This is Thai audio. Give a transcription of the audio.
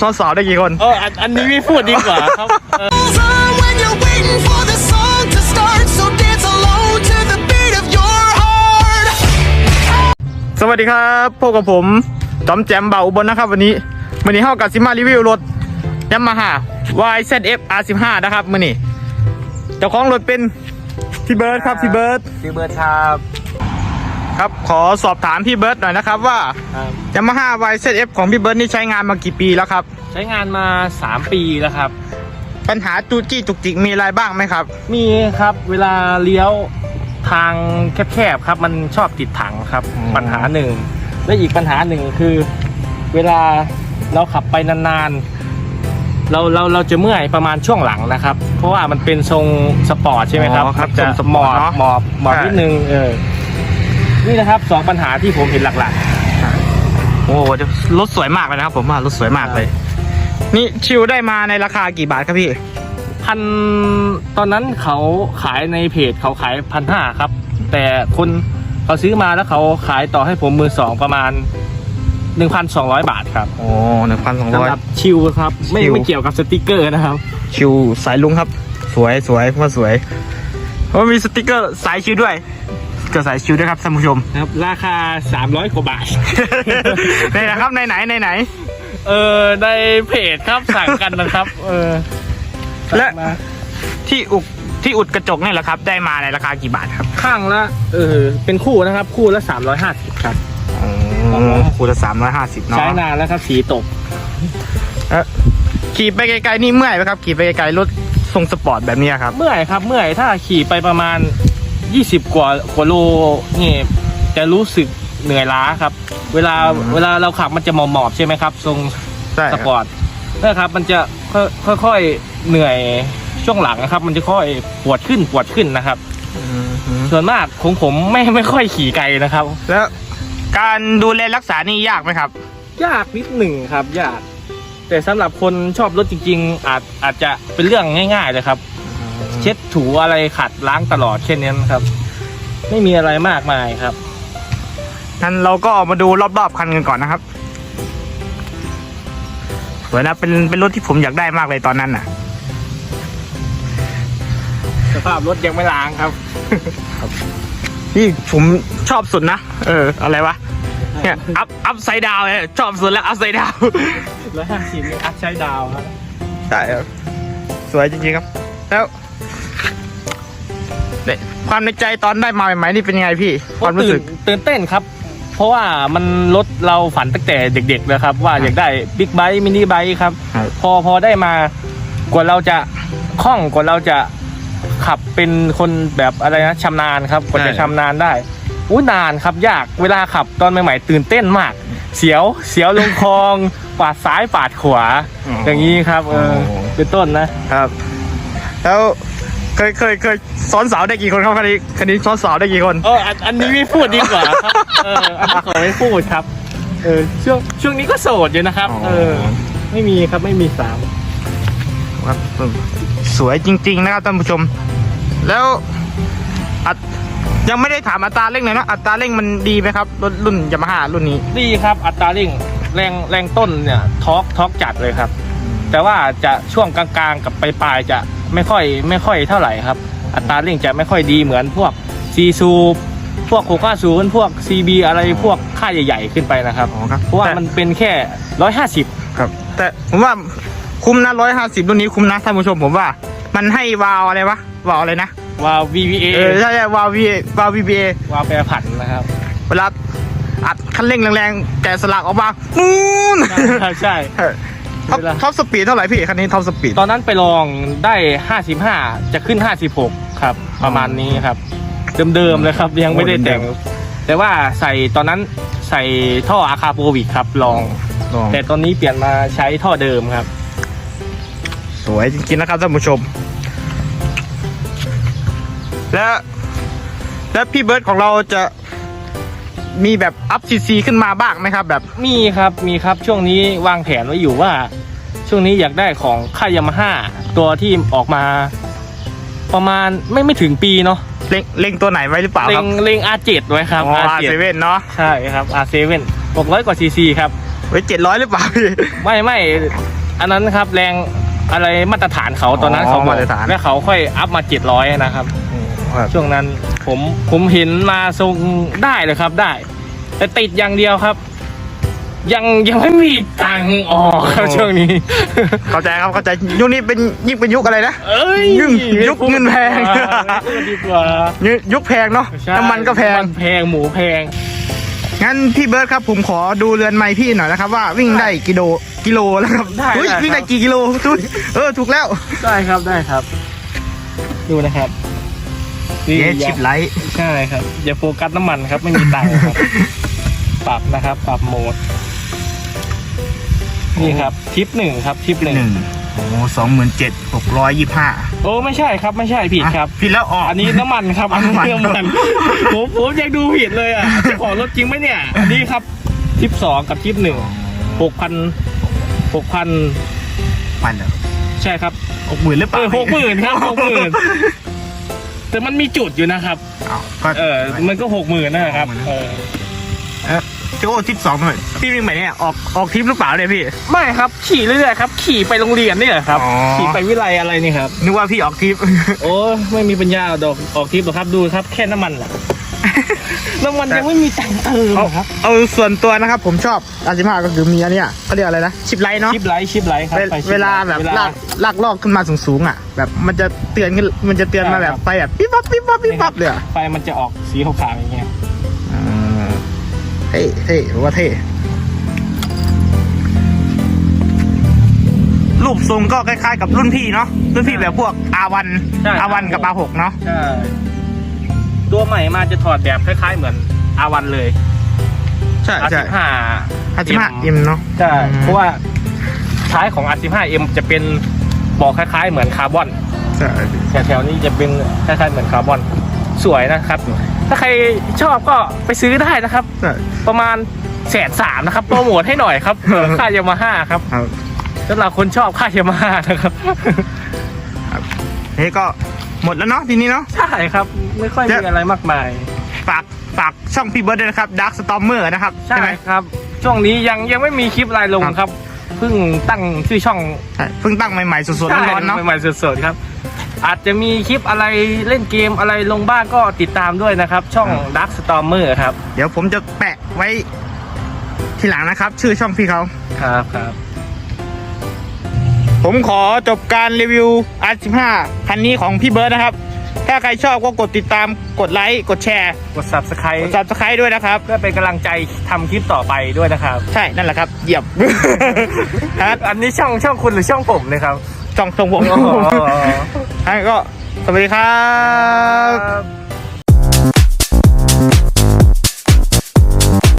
ซ้อนสาวได้กี่คนเอออันอันนี้ไม่พูดดีกว่าครับเออ goes on when you're waiting for the song to start. So dance alone to the beat of your heart. สวัสดีครับพบกับผมจอมแจมเบาอุบลนะครับ วันนี้วันนี้เฮากับซิมารีวิวรถยามาฮ่า YZF R15 นะครับมื่อนี้เจ้าของรถเป็นพี่เบิร์ดครับพี่เบิร์ด พี่เบิร์ดครับ ครับขอสอบถามพี่เบิร์ดหน่อยนะครับว่าครับยามาฮ่า YZF ของพี่เบิร์ดนี่ใช้งานมากี่ปีแล้วครับ ใช้งานมา 3 ปีแล้วครับ ปัญหาจูจี้จุกจิกมีอะไรบ้างไหมครับ มีครับเวลาเลี้ยวทางแคบๆครับ มันชอบติดถังครับอ๋อปัญหาหนึ่ง และอีกปัญหาหนึ่งคือ เวลาเราขับไปนานๆ เราเราเราจะเมื่อยประมาณช่วงหลังนะครับ เพราะว่ามันเป็นทรงสปอร์ตใช่ไหมครับอ๋อครับมันจะทรงสหปมออร์ตบเนอะหมอบหมอบใช่ นิดนึงเออ นี่นะครับสองปัญหาที่ผมเห็นหลักโอ้โหรถสวยมากเลยนะครับผมว่ารถสวยมากเลย นี่ชิวได้มาในราคากี่บาทครับพี่ๆพันตอนนั้นเขาขายในเพจเขาขายพันห้าครับ แต่คนเขาซื้อมาแล้วเขาขายต่อให้ผมมือสองประมาณ 1,200 บาทครับโอ้หนึ่งพันสองร้สำอยหรับชิลครับไม่ชิล ไม่เกี่ยวกับสติกเกอร์นะครับ ชิวสายลุงครับ สวยสวยว่าสวยเพราะมีสติกเกอร์สายชิวด้วยสติ กเกอร์สายชิวด้วยครับท่านผู้ชม ครับราคา 300กว่าบาทไหนนะครับในไหนในไหน เออในเพจครับสั่งกันนะครับ เออและ สั่งมาที่อุกที่อุดกระจกนี่แหละครับ ได้มาในราคากี่บาทครับข้างละเออเป็นคู่นะครับ คู่ละ 350ครับอ๋อคูละสามร้อยห้าสิบเนาะใช้นานแล้วครับสีตก เอ่อขี่ไปไกลๆนี่เมื่อยไหมครับขี่ไปไกลๆรถทรงสปอร์ตแบบนี้ครับ เมื่อยครับเมื่อยถ้าขี่ไปประมาณ 20กว่ากว่าโลนี่จะรู้สึกเหนื่อยล้าครับ เวลาอืมเวลาเราขับมันจะหมอบๆใช่ไหมครับ ทรงใช่สปอร์ตนะครับ มันจะค่อยค่อยๆเหนื่อยช่วงหลังนะครับ มันจะค่อยปวดขึ้นปวดขึ้นนะครับอืมส่วนมากของผมไม่ไม่ค่อยขี่ไกลนะครับ แล้วการดูแลรักษานี่ยากไหมครับ ยากนิดหนึ่งครับ ยาก แต่สำหรับคนชอบรถจริง ๆ อาจอาจจะเป็นเรื่องง่าย ๆ เลยครับ เช็ดถูอะไรขัดล้างตลอดแค่นี้ครับ ไม่มีอะไรมากมายครับงั้นเราก็มาดูรอบๆคันกันก่อนนะครับสวยนะเป็นเป็นรถที่ผมอยากได้มากเลยตอนนั้นน่ะ สภาพรถยังไม่ล้างครับ นี่ผมชอบสุดนะ เออ อะไรวะ เนี่ย อัพ อัพไซด์ดาวเนี่ยชอบสุดแล้ว อัพไซด์ดาวร้อยห้าสิบอัพใช้ดาวครับ ใช่ครับ สวยจริงๆครับ แล้ว เนี่ยความในใจตอนได้มาใหม่ๆนี่เป็นยังไงพี่ความรู้สึก ตื่นตื่นเต้นครับ เพราะว่ามันรถเราฝันตั้งแต่เด็กๆเลยครับ ว่าอยากได้บิ๊กไบค์มินิไบค์ครับ ครับ พอพอได้มากว่าเราจะคล่องกว่าเราจะขับเป็นคนแบบอะไรนะชำนาญครับกว่าจะชำนาญได้อู้นานครับยากเวลาขับตอนใหม่ๆตื่นเต้นมาก เสียวเสียวลงคลอง ปาดซ้ายปาดขวา อ๋อออย่างนี้ครับเออโอ้เป็นต้นนะครับ แล้ว เคยเคยเคยซ้อนสาวได้กี่คนครับคันนี้คันนี้ซ้อนสาวได้กี่คนเอออันอันนี้ไม่พูดดีกว่าครับเอออันนี้ขอไม่พูดครับเออช่วงช่วงนี้ก็โสดอยู่นะครับ เออ ไม่มีครับไม่มีสาวครับสวยจริง ๆ นะครับท่านผู้ชม แล้วอัดยังไม่ได้ถามอัตราเร่งเลยนะอัตราเร่งมันดีไหมครับรถรุ่นยามาฮ่ารุ่นนี้ ดีครับอัตราเร่งแรงแรงต้นเนี่ยทอร์กทอร์กจัดเลยครับ แต่ว่าจะช่วงกลางๆกับปลายๆจะ ไม่ค่อยไม่ค่อยเท่าไหร่ครับ อัตราเร่งจะไม่ค่อยดีเหมือนพวกซีซูพวกโคก้าซูนพวก CB อะไรพวกค่ายใหญ่ ๆ ขึ้นไปนะครับอ๋อครับเพราะว่าแต่ มันเป็นแค่ร้อยห้าสิบครับ แต่ผมว่าคุ้มนะร้อยห้าสิบรุ่นนี้คุ้มนะท่านผู้ชมผมว่า มันให้วาล์วอะไรวะวาล์วอะไรนะวา VVA เออใช่ใช่วาล์ววีวาล์ววีบีเอวาแปรผันนะครับ เวลาอัดคันเร่งแรงๆแกะสลักออกมานู่น ใช่ใช่ ท็อปเวลา ท็อปสปีดเท่าไหร่พี่คันนี้ท็อปสปีดตอนนั้นไปลองได้ 55 จะขึ้น 56 ครับ ประมาณนี้ครับ เดิมๆเลยครับ ยังไม่ได้แต่ง แต่ว่าใส่ตอนนั้นใส่ท่ออาคาโปวิกครับลองแต่ตอนนี้เปลี่ยนมาใช้ท่อเดิมครับ สวยจริงๆนะครับท่านผู้ชม แล้วแล้วพี่เบิร์ดของเราจะ มีแบบอัพซีซีขึ้นมาบ้างไหมครับ แบบมีครับมีครับช่วงนี้วางแผนไว้อยู่ว่า ช่วงนี้อยากได้ของค่ายยามาฮ่าตัวที่ออกมา ประมาณไม่ไม่ถึงปีเนาะเล็งเล็งตัวไหนไว้หรือเปล่าเล็ครังบเล็ง R7 ไว้ครับ อ๋อ R7 เซเว่นเนาะใช่ครับ R7 600กว่าซีซีครับเฮ้ยเจ็ดร้อยหรือเปล่าพี่ ไม่ไม่อันนั้นครับแรงอะไรมาตรฐานเขาตอนนั้นอ๋อเขาบอกมาตรฐาน แล้วเขาค่อยอัพมาเจ็ดร้อยนะครับครับ ช่วงนั้น ผมผมเห็นมาทรงได้เลยครับได้ แต่ติดอย่างเดียวครับ ยังยังไม่มีตังค์ออกครับช่วงนี้ เข้าใจครับเข้าใจยุคนี้เป็นยิ่งเป็นยุคอะไรนะ เอ้ยยุ่งยุคเงินแพง ไม่พูดดีกว่ายุยุคแพงเนาะใช่น้ำมันก็แพงน้ำมันแพงหมูแพง งั้นพี่เบิร์ดครับผมขอดูเรือนไม้พี่หน่อยนะครับว่าวิ่งได้กิโลกิโลแล้วครับได้เฮ้ยได้ครับ วิ่งได้กี่กิโลทุยเออถูกแล้ว ได้ครับได้ครับ ดูนะครับ นี่เย้อย่าชิปไลท์ใช่ครับ อย่าโฟกัสน้ำมันครับ ไม่มีตังค์ครับ ปรับนะครับ ปรับโหมด นี่ครับทิปหนึ่งครับทิปหนึ่งหนึ่งโอ้สองหมื่นเจ็ดหกร้อยยี่ห้าโอ้ไม่ใช่ครับไม่ใช่ผิดครับพี่แล้วออกอันนี้น้ำมันครับอันนี้น้ำมันน้ำมันผมผมยังดูผิดเลยอะเจะของรถจริงไหมเนี่ยอันนี้ครับทิปสองกับทิปหนึ่งหกพันหกพันมันเหรอใช่ครับหกหมื่นหรือเปเอล่าอหกหมื่นครับหกหมื่น แต่มันมีจุดอยู่นะครับ อ้าวก็เออ มันก็หกหมื่นนะครับเออเออโจ้ทิปสองหน่อยพี่วิ่งไปเนี่ยออกออกทริปหรือเปล่าเนี่ยพี่ ไม่ครับ ขี่เรื่อยๆครับ ขี่ไปโรงเรียนนี่แหละครับอ๋อขี่ไปวิไลอะไรนี่ครับ นึกว่าพี่ออกทริป โอ้ไม่มีปัญญาดอกออกทริปหรอกครับดูครับแค่น้ำมันแหละ น้ำมันยังไม่มีตังค์เติมเอาครับ เอาส่วนตัวนะครับ ผมชอบอาซิมาก็คือมีอันเนี้ยเขาเรียกอะไรนะชิปไลท์เนาะชิปไลท์ชิปไลท์ครับเวไปชิปไท์เวลาแบบเวลากลากลอกขึ้นมาสูงๆอะ แบบมันจะเตือนขึ้นมันจะเตือนมาแบบไฟแบบปิ๊บปั๊บปิ๊บปั๊บปิ๊บปั๊บเลยอะไฟมันจะออกสีขาวๆอย่างเงี้ยอ่าเท่เท่ผมว่าเท่รูปทรงก็คล้ายๆกับรุ่นพี่เนาะรุ่นพี่แบบพวก R1 R1 กับ R6 เนาะใช่ ตัวใหม่มาจะถอดแบบคล้ายๆเหมือนอาวันเลยใช่ใช่ห้า อาซิมาเอ็มเนาะใช่เพราะว่าท้ายของ R15M จะเป็นบอกคล้าย ๆ เหมือนคาร์บอนใช่แถวๆนี้จะเป็นคล้าย ๆ เหมือนคาร์บอนสวยนะครับ ถ้าใครชอบก็ไปซื้อได้นะครับ ใช่ประมาณแสนสามนะครับโปรโมทให้หน่อยครับเออค่ายามาฮ่าครับครับสำหรับคนชอบค่ายามาฮ่านะครับเฮ้ยก็ หมดแล้วเนาะทีนี้เนาะ ใช่ครับ ไม่ค่อยมีอะไรมากมาย ฝากฝากช่องพี่เบิร์ดด้วยนะครับ Dark Stormer นะครับใช่ไหมครับ ช่วงนี้ยังยังไม่มีคลิปอะไรลงครับครับเพิ่งตั้งชื่อช่องใช่เพิ่งตั้งใหม่ๆสดๆร้อนๆเนาะใช่ใหม่ๆสดๆครับ อาจจะมีคลิปอะไรเล่นเกมอะไรลงบ้างก็ติดตามด้วยนะครับ ช่อง Dark Stormer ครับ เดี๋ยวผมจะแปะไว้ทีหลังนะครับ ชื่อช่องพี่เขาครับครับ ผมขอจบการรีวิว R15 คันนี้ของพี่เบิร์ดนะครับ ถ้าใครชอบก็กดติดตามกดไลค์กดแชร์กด Subscribe กด subscribe ด้วยนะครับ เพื่อเป็นกำลังใจทำคลิปต่อไปด้วยนะครับ ใช่นั่นแหละครับเหยียบ ครับอันนี้ช่องช่องคุณหรือช่องผมเลยครับช่องทรงผมอ๋อให้ก็สวัสดีครับครับ